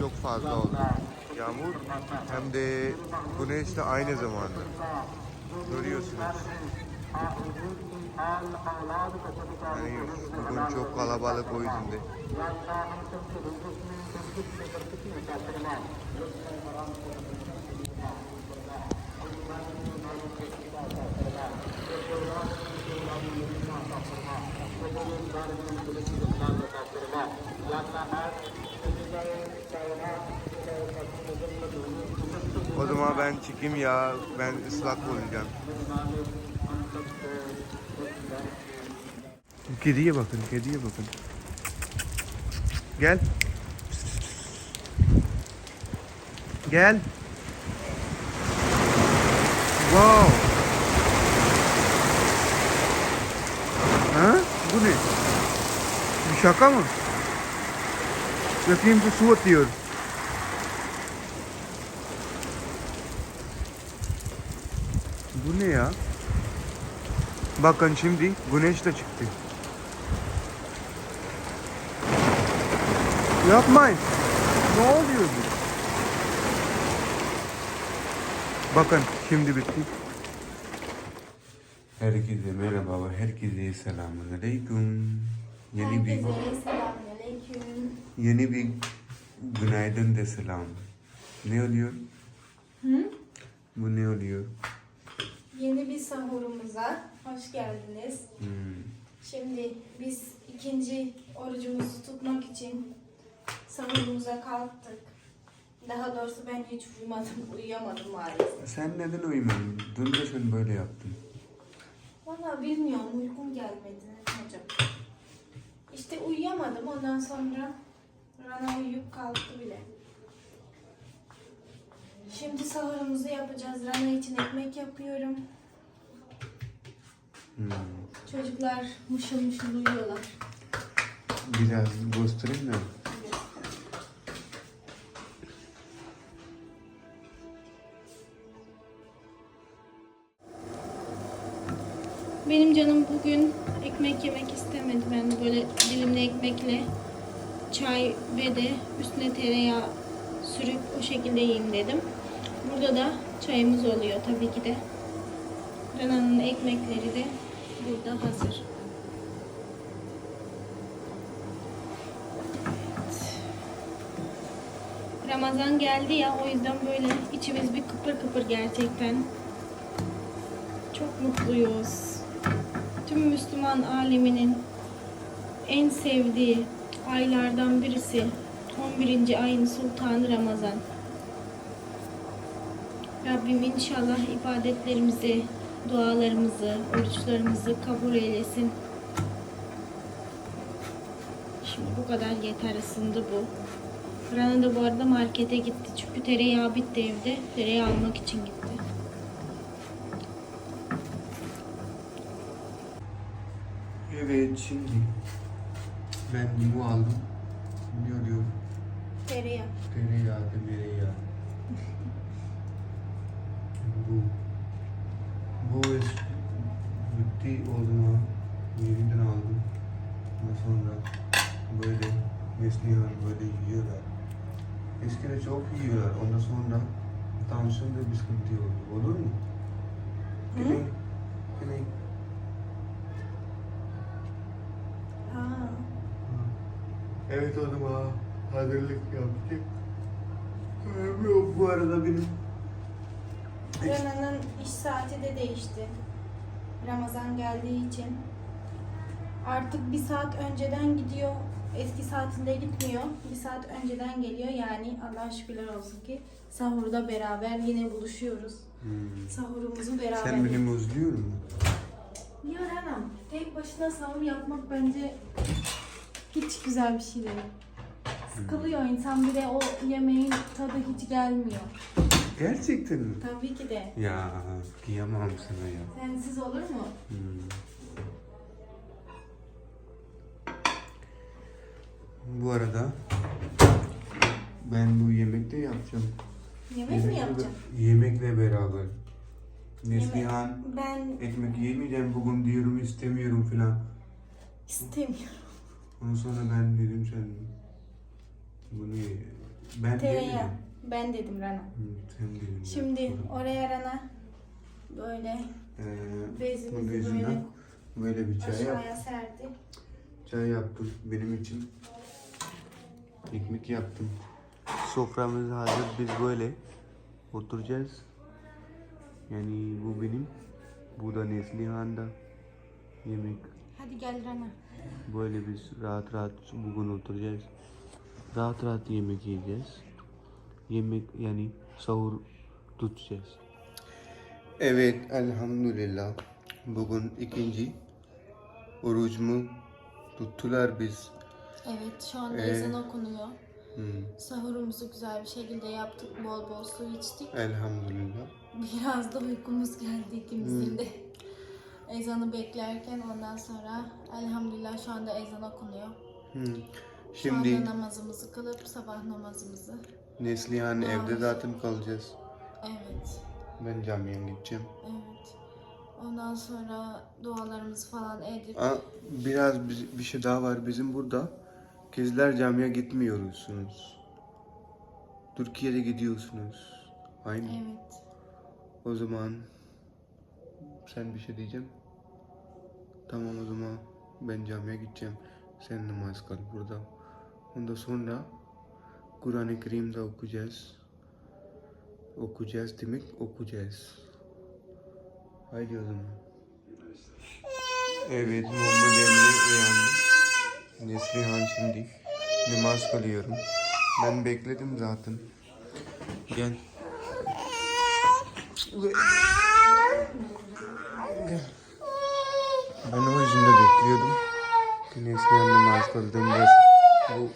çok fazla oldu. Yağmur hem de güneş de aynı zamanda. Görüyorsunuz. Yani bugün çok kalabalık o yüzden de. O zaman ben çıkayım ya. Ben ıslak olacağım. Kediye bakın, kediye bakın. Gel. Gel. Wow. Ha? Bu ne? Bir şaka mı? Bakayım bu su atıyor. Bu ne ya? Bakın şimdi güneş de çıktı. Yapmayın. Ne oluyor bu? Bakın şimdi bitti. Herkese merhaba ve herkese selamun aleyküm. Yeni bir selamünaleyküm. yeni bir günaydın de selam. Ne oluyor? Hı? Bu ne oluyor? Yeni bir sahurumuza hoş geldiniz. Hmm. Şimdi biz ikinci orucumuzu tutmak için sahurumuza kalktık. Daha doğrusu ben hiç uyumadım, uyuyamadım maalesef. Sen neden uyumadın? Dün de sen böyle yaptın. Valla bilmiyorum, uykum gelmedi hocam. İşte uyuyamadım, ondan sonra Rana uyuyup kalktı bile. Şimdi sahurumuzu yapacağız. Rana için ekmek yapıyorum. Hmm. Çocuklar mışıl mışıl uyuyorlar. Biraz göstereyim mi? Benim canım bugün ekmek yemek istemedi. Ben böyle dilimli ekmekle çay ve de üstüne tereyağı sürüp o şekilde yiyeyim dedim. Burada da çayımız oluyor tabii ki de. Rana'nın ekmekleri de burada hazır. Ramazan geldi ya o yüzden böyle içimiz bir kıpır kıpır gerçekten. Çok mutluyuz. Tüm Müslüman aleminin en sevdiği aylardan birisi 11. ayın sultanı Ramazan. Rabbim inşallah ibadetlerimizi, dualarımızı, oruçlarımızı kabul eylesin. Şimdi bu kadar yeter ısındı bu. Rana da bu arada markete gitti çünkü tereyağı bitti evde. Tereyağı almak için gitti. Evet şimdi ben bu aldım. Ne oluyor? Tereyağı. Tereyağı da mereyağı. Bu. Bu iş bitti o zaman yerinden aldım. Ondan sonra böyle besliyor, böyle yiyorlar. Eskiden çok yiyorlar. Ondan sonra tansiyonda bir sıkıntı oldu. Olur mu? Hı? Güney. Ha. Evet o zaman hazırlık yaptık. Ee, Bu arada benim Rana'nın iş saati de değişti. Ramazan geldiği için. Artık bir saat önceden gidiyor. Eski saatinde gitmiyor. Bir saat önceden geliyor. Yani Allah'a şükürler olsun ki sahurda beraber yine buluşuyoruz. Hmm. Sahurumuzu beraber Sen beni özlüyor musun? Ya Rana'm tek başına sahur yapmak bence hiç güzel bir şey değil. Sıkılıyor insan bir de o yemeğin tadı hiç gelmiyor. Gerçekten mi? Tabii ki de. Ya kıyamam sana ya. Sensiz olur mu? Hmm. Bu arada ben bu yemekte yapacağım. Yemek mi yapacağım? Yemekle beraber. Neslihan Ben ekmek yemeyeceğim bugün diyorum istemiyorum filan. istemiyorum. Ondan sonra ben dedim sen bunu ye. Ben Tereyağı. Ben dedim Rana. Hı, dedin. Şimdi oraya Rana böyle Ee, bezimizi gözünden böyle bir çay yap. serdi. Çay yaptım benim için. Ekmek yaptım. Soframız hazır. Biz böyle oturacağız. Yani bu benim. Bu da Neslihan'da yemek. Hadi gel Rana. Böyle biz rahat rahat bugün oturacağız. Rahat rahat yemek yiyeceğiz. Yemek yani sahur tutacağız. Evet elhamdülillah. Bugün ikinci orucumu tuttular biz. Evet şu anda Ee, ezan okunuyor. Hmm, Sahurumuzu güzel bir şekilde yaptık. Bol bol su içtik. elhamdülillah. Biraz da uykumuz geldi ikimizin de. Ezanı beklerken ondan sonra elhamdülillah şu anda ezan okunuyor. Hmm. Şu Şimdi anda namazımızı kılıp sabah namazımızı. Neslihan evde zaten kalacağız. Evet, Ben camiye gideceğim. evet. Ondan sonra dualarımızı falan edip Aa, biraz bir, bir şey daha var. Bizim burada Kızlar Camii'ye gitmiyorsunuz. Türkiye'de gidiyorsunuz. Aynı. evet. O zaman sen bir şey diyeceğim. Tamam o zaman ben camiye gideceğim. Sen namaz kıl burada. Ondan sonra Kur'an-ı Kerim'de okuyacağız. Okuyacağız demek okuyacağız. Haydi o zaman. Evet Muhammed Emre uyandı. Neslihan şimdi namaz kılıyorum. Ben bekledim zaten. Gel. Ben o yüzden de bekliyordum. Güneş namaz kıldığımda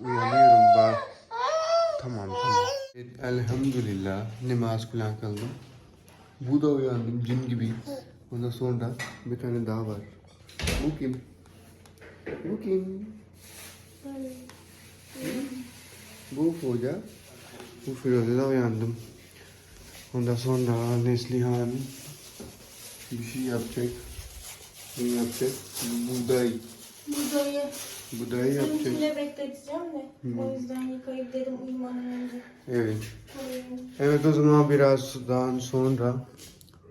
uyanıyorum bak. Tamam tamam. Evet, elhamdülillah namaz falan kıldım. Bu da uyandım cin gibi. Ondan sonra bir tane daha var. Bu kim? Bu kim? Bu hoca. Bu Firuze de uyandım. Ondan sonra Neslihan bir şey yapacak. Ne yapacak? Buğday. Buğdayı Buğday yapacak. suyla bekleteceğim de. O yüzden yıkayıp dedim uyumadan önce. Evet. Evet o zaman birazdan sonra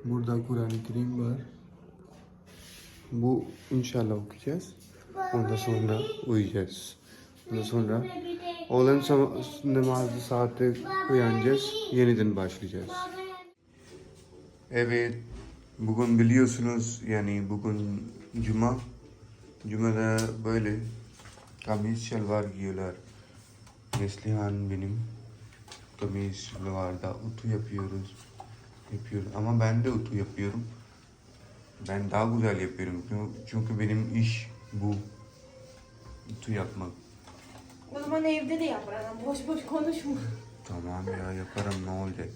burada Kur'an-ı Kerim var. Bu inşallah okuyacağız. Ondan sonra uyuyacağız. Ondan sonra sa- namazı saatte uyanacağız. Yeniden başlayacağız. Evet. Bugün biliyorsunuz yani bugün Cuma. Cuma'da böyle kamis şalvar giyiyorlar. Neslihan benim kamis şalvarda utu yapıyoruz. Yapıyoruz. Ama ben de utu yapıyorum. Ben daha güzel yapıyorum. Çünkü- benim iş bu. Utu yapmak. O zaman evde de yap Rana. Boş boş konuşma. Tamam ya yaparım ne olacak.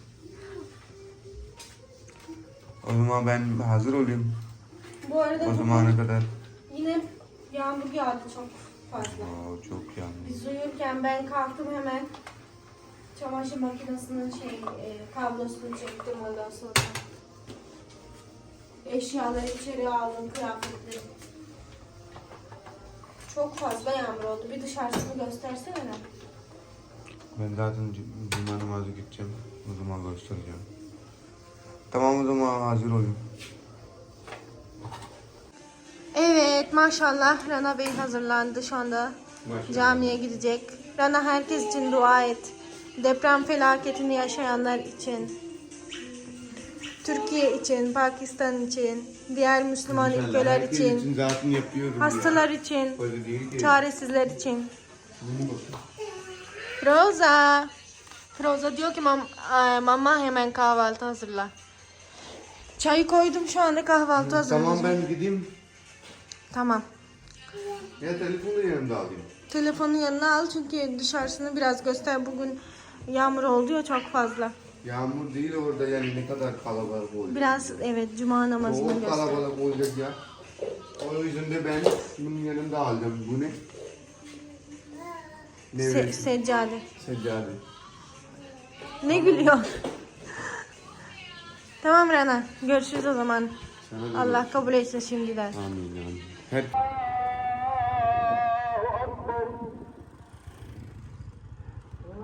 O zaman ben hazır olayım. Bu arada O zamana kadar. yine yağmur yağdı çok fazla. Aa, çok yanlış. Biz uyurken ben kalktım hemen çamaşır makinesinin şey e, kablosunu çektim ondan sonra. Eşyaları içeri aldım, kıyafetleri. Çok fazla yağmur oldu. Bir dışarısını göstersene. Ben zaten cuma namazı gideceğim. O zaman göstereceğim. Tamam o zaman hazır olayım. Evet maşallah Rana Bey hazırlandı şu anda. Maşallah. Camiye gidecek. Rana herkes için dua et. Deprem felaketini yaşayanlar için. Türkiye için, Pakistan için, diğer Müslüman İnşallah ülkeler herkes için, zaten yapıyorum. ya. hastalar için, Öyle değil ki. çaresizler için. Rosa. Rosa diyor ki mam e, mama hemen kahvaltı hazırla. Çayı koydum şu anda kahvaltı hazırlayacağım. Tamam ben gideyim. Tamam. Ya telefonu yanımda alayım. Telefonu yanına al çünkü dışarısını biraz göster. Bugün yağmur oldu ya çok fazla. Yağmur değil orada yani ne kadar kalabalık olacak. Biraz evet cuma namazını Çok göster. kalabalık olacak ya. O yüzden de ben bunun yanında aldım. Bu ne? Ne Se- Se- seccade. Seccade. Ne gülüyor? tamam Rana. Görüşürüz o zaman. Sana da Allah kabul etsin şimdiden. Amin amin. Hadi.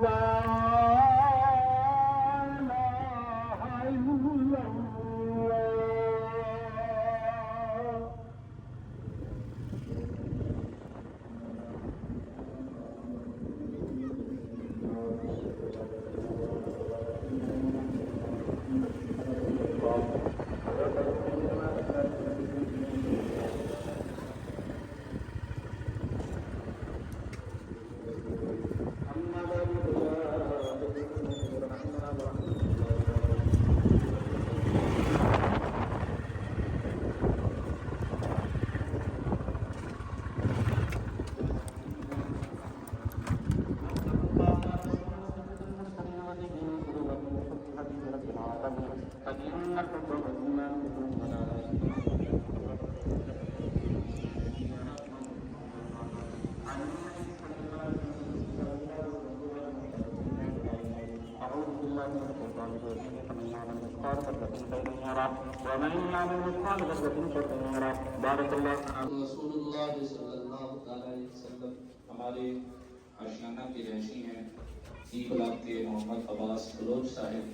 Allah رسول اللہ صلی اللہ علیہ وسلم ہمارے آشیانہ کے رہشی ہیں۔ ای بلاک کے محمد عباس بلوچ صاحب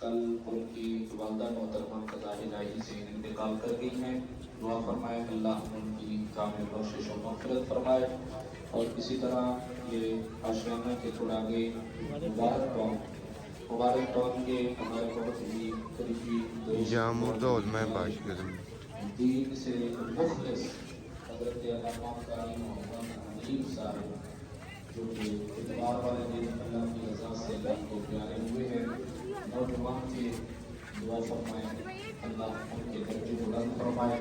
کل ان کی والدہ محترمہ قضاء الہی سے انتقال کر گئی ہیں دعا فرمائے اللہ ان کی کامل بخشش و مغفرت فرمائے اور اسی طرح یہ آشیانہ کے تھوڑا آگے مبارک پاؤں Yağmurda olmaya başladım. جو کہ اتوار والے دن اللہ کی رضا سے اللہ کو پیارے ہوئے ہیں اور جمعہ کے دعا فرمائے اللہ ان کے درجے بلند فرمائے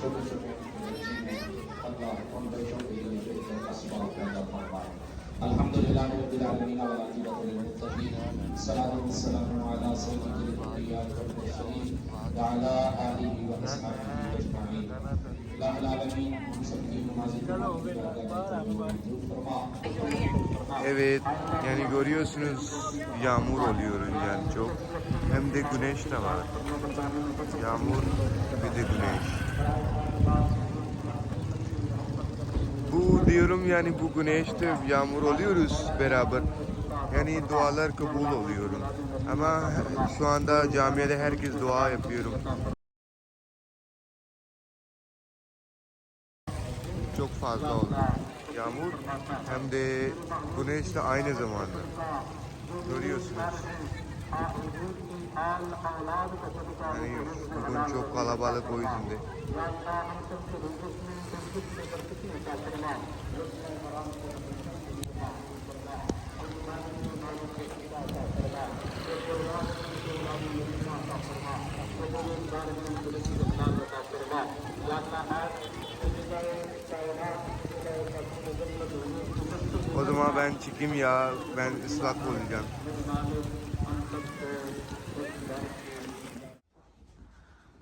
چھوٹے چھوٹے بچے ہیں اللہ ان بچوں کے درجے کا اسباب پیدا فرمائے الحمد لله رب العالمين والعاقبة للمتقين الصلاة والسلام على سيدنا الأنبياء والمرسلين وعلى آله وأصحابه أجمعين لا العالمين سبحانه Evet yani görüyorsunuz yağmur oluyor yani çok hem de güneş de var yağmur bir de güneş Diyorum yani bu güneşte yağmur oluyoruz beraber. Yani dualar kabul oluyorum. Ama şu anda camide herkes dua yapıyorum. Çok fazla oldu. Yağmur hem de güneş de aynı zamanda. Görüyorsunuz. Yani bugün çok kalabalık o yüzden de. O zaman ben çıkayım ya. Ben ıslak olacağım.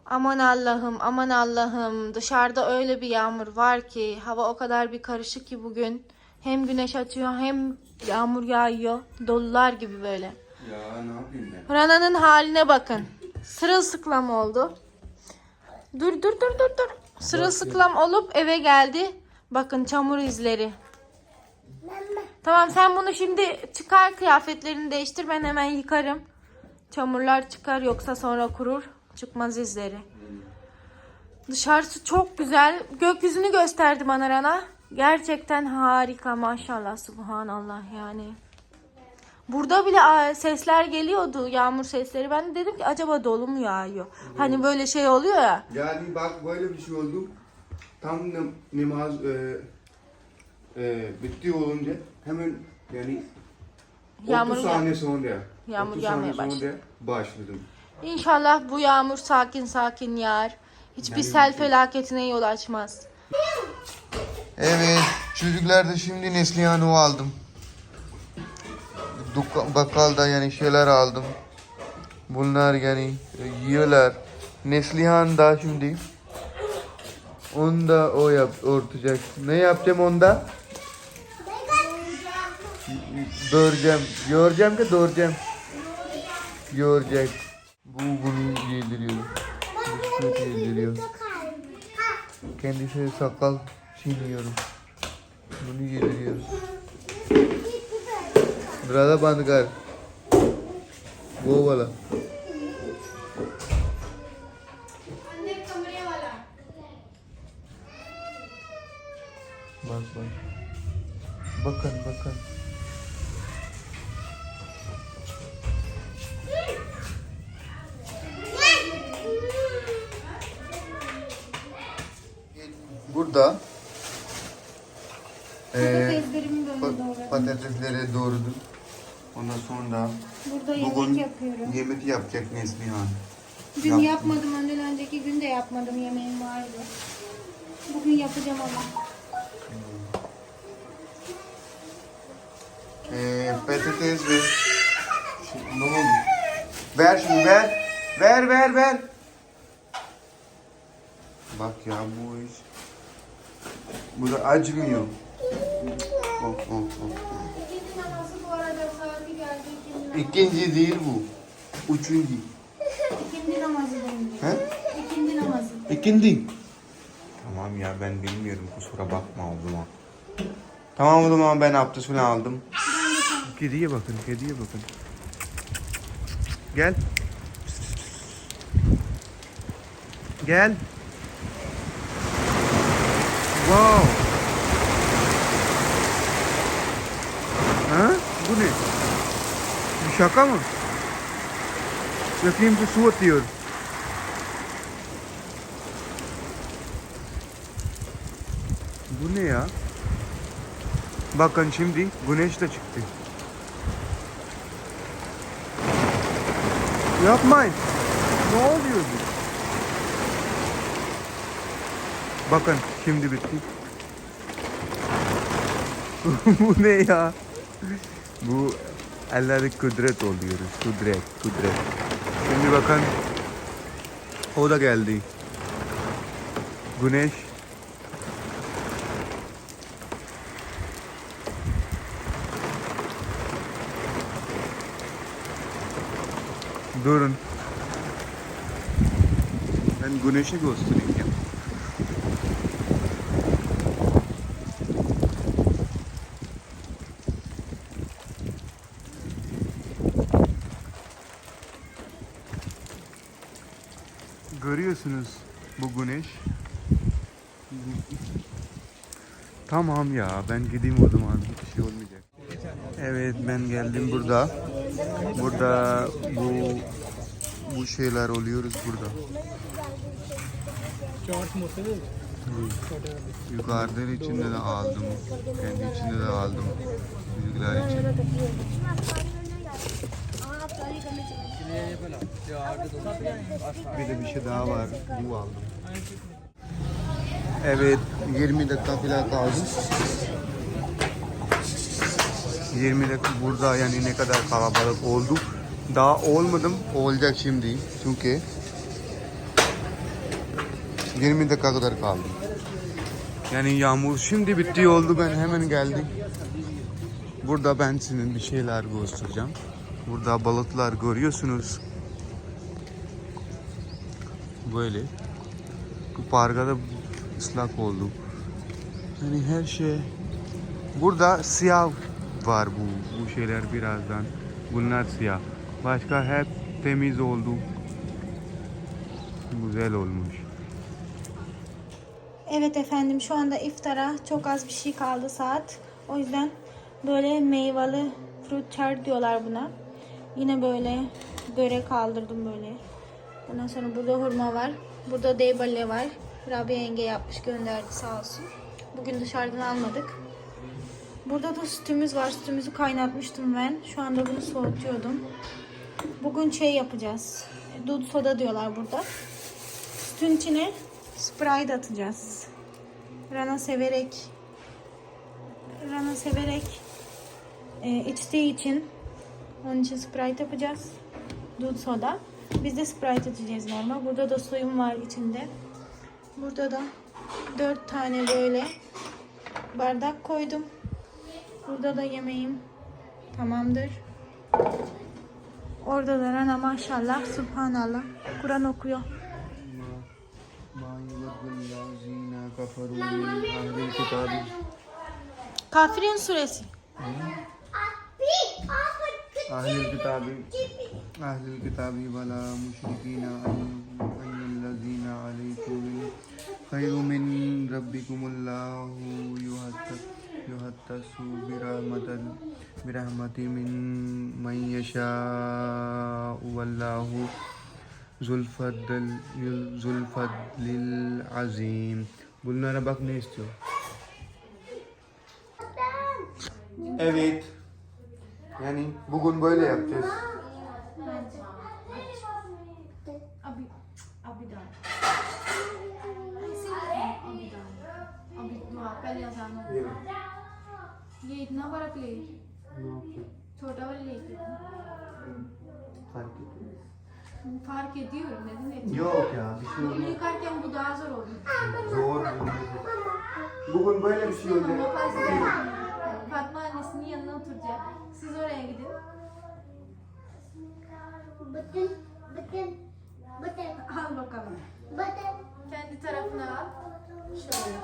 Aman Allah'ım, aman Allah'ım. Dışarıda öyle bir yağmur var ki, hava o kadar bir karışık ki bugün. Hem güneş açıyor hem yağmur yağıyor. Dolular gibi böyle. Ya ne yapayım ben? Rana'nın haline bakın. Sırılsıklam oldu. Dur dur dur dur dur. Sırılsıklam olup eve geldi. Bakın çamur izleri. Tamam sen bunu şimdi çıkar kıyafetlerini değiştir ben hemen yıkarım. Çamurlar çıkar yoksa sonra kurur. Çıkmaz izleri. Dışarısı çok güzel. Gökyüzünü gösterdi bana Rana. Gerçekten harika maşallah subhanallah yani. Burada bile sesler geliyordu yağmur sesleri. Ben de dedim ki acaba dolu mu yağıyor? Hani böyle şey oluyor ya. Yani bak böyle bir şey oldu. Tam nam- namaz e, e, bitti olunca hemen yani 30 Yağmur saniye sonra Yağmur 30 yağmaya saniye başladı. sonra başladım. İnşallah bu yağmur sakin sakin yağar. Hiçbir Yani- sel felaketine yol açmaz. Evet, çocuklar da şimdi Neslihan'ı aldım. Dukka, bakkalda yani şeyler aldım. Bunlar yani e, yiyorlar. Neslihan da şimdi onu da o yap örtecek. Ne yapacağım onda? Doğuracağım. Yoğuracağım ki doğuracağım. Yoğuracak. Bu bunu yediriyor. Bisküvit yediriyor. Kendisi sakal çiğniyorum. Bunu yediriyoruz. Burada बंद कर वो वाला बस बस bakın bakın burada eee Patateslerimi böyle Pa- doğradım. patatesleri doğradım. Ondan sonra Burada yemek bugün yapıyorum. yemek yapacak Neslihan. Dün Yaptım. yapmadım. Ondan önceki gün de yapmadım. Yemeğim vardı. Bugün yapacağım ama. Ee, patates ve Şimdi ne oldu? Ver şimdi ver. Ver ver ver. Bak ya bu iş. Bu da acımıyor. Oh, oh, oh. Bu arada saati geldi. İkinci İkinci değil bu. Üçüncü. İkindi namazı benim. He? İkindi namazı. İkindi. Tamam ya ben bilmiyorum kusura bakma o zaman. Tamam o zaman ben abdestini aldım. Kediye bakın, kediye bakın. Gel. Gel. Wow. Ha? Bu ne? Bir şaka mı? Bakayım bu su atıyor. Bu ne ya? Bakın şimdi güneş de çıktı. Yapmayın. Ne oluyor bu? Bakın şimdi bitti. bu ne ya? Bu Allah'ın kudret oluyoruz. Kudret, kudret. Şimdi bakın. O da geldi. Güneş Durun. Ben güneşi göstereyim ya. Görüyorsunuz bu güneş. Tamam ya ben gideyim o zaman hiçbir şey olmayacak. Evet ben geldim burada. Burada bu bu şeyler oluyoruz burada. Yukarıdan içinde de aldım. Kendi içinde de aldım. Çocuklar için. Bir de bir şey daha var. Bu aldım. Evet 20 dakika falan kaldı. 20 dakika burada yani ne kadar kalabalık oldu. Daha olmadım. Olacak şimdi. Çünkü 20 dakika kadar kaldı. Yani yağmur şimdi bitti oldu. Ben hemen geldim. Burada ben sizin bir şeyler göstereceğim. Burada balıklar görüyorsunuz. Böyle. Bu parka da ıslak oldu. Yani her şey. Burada siyah var bu, bu şeyler birazdan. Bunlar siyah. Başka hep temiz oldu. Güzel olmuş. Evet efendim şu anda iftara çok az bir şey kaldı saat. O yüzden böyle meyveli fruit chart diyorlar buna. Yine böyle börek kaldırdım böyle. Ondan sonra burada hurma var. Burada deybale var. Rabia yenge yapmış gönderdi sağ olsun. Bugün dışarıdan almadık. Burada da sütümüz var. Sütümüzü kaynatmıştım ben. Şu anda bunu soğutuyordum. Bugün şey yapacağız. Dut soda diyorlar burada. Sütün içine Sprite atacağız. Rana severek Rana severek e, içtiği için onun için Sprite yapacağız. Dut soda. Biz de Sprite atacağız normal. Burada da suyum var içinde. Burada da dört tane böyle bardak koydum. Burada da yemeğim tamamdır. Orada da Rana maşallah, subhanallah. Kur'an okuyor. Kafirin suresi. اہل الکتاب اہل الکتاب ولا مشرکین الذین علیکم خیر من ربکم اللہ یحتسو برحمت برحمت من من یشاء واللہ ذوالفضل العظیم بولنا ربک ne istiyor? Evet. Yani bugün böyle yapacağız. Abi, abi da. अभी अभी हाँ पहले आसान हो ये ये इतना बड़ा प्लेट ne yapacağız? छोटा वाला लेके Fark etmez. fark ediyorum dedim ne? Yok ya bir şey Bunu olmaz. yıkarken bu daha zor oldu. Zor. Bugün böyle bir şey Ama olacak. Fatma Fatma annesinin yanına oturacak. Siz oraya gidin. Bıtın, bıtın, bıtın. Al bakalım. Bıtın. Kendi tarafına al. Şöyle.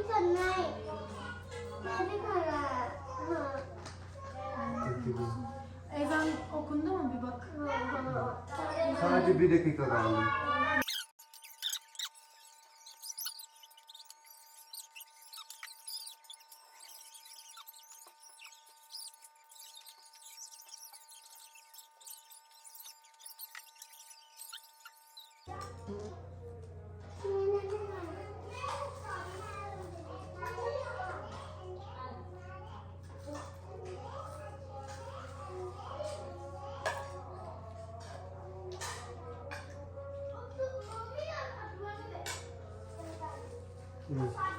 tutan नाही Ha. Ezan okundu mu bir bak. Sadece bir dakika kaldı. Mm.